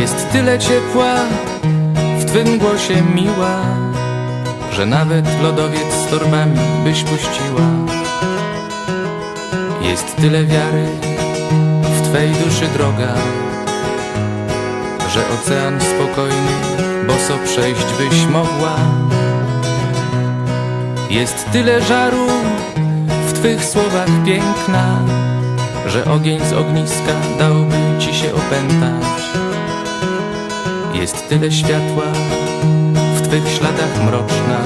Jest tyle ciepła w Twym głosie miła, że nawet lodowiec z torbami byś puściła. Jest tyle wiary w Twej duszy droga, że ocean spokojny boso przejść byś mogła. Jest tyle żaru w Twych słowach piękna, że ogień z ogniska dałby Ci się opętać. Jest tyle światła w Twych śladach mroczna,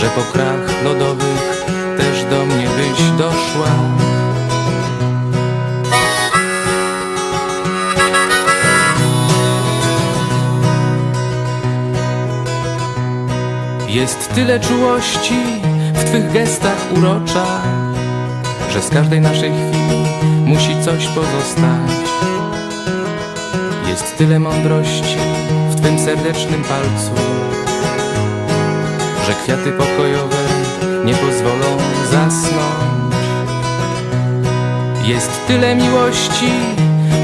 że po krach lodowych też do mnie byś doszła. Jest tyle czułości w Twych gestach urocza, że z każdej naszej chwili musi coś pozostać. Jest tyle mądrości w Twym serdecznym palcu, że kwiaty pokojowe nie pozwolą zasnąć. Jest tyle miłości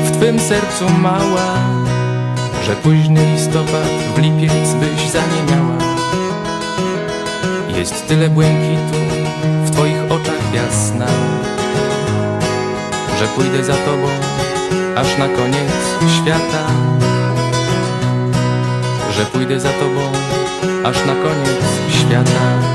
w Twym sercu mała, że późny listopad w lipiec byś zamieniała. Jest tyle błękitu w Twoich oczach jasna, że pójdę za Tobą aż na koniec świata. Że pójdę za Tobą aż na koniec świata.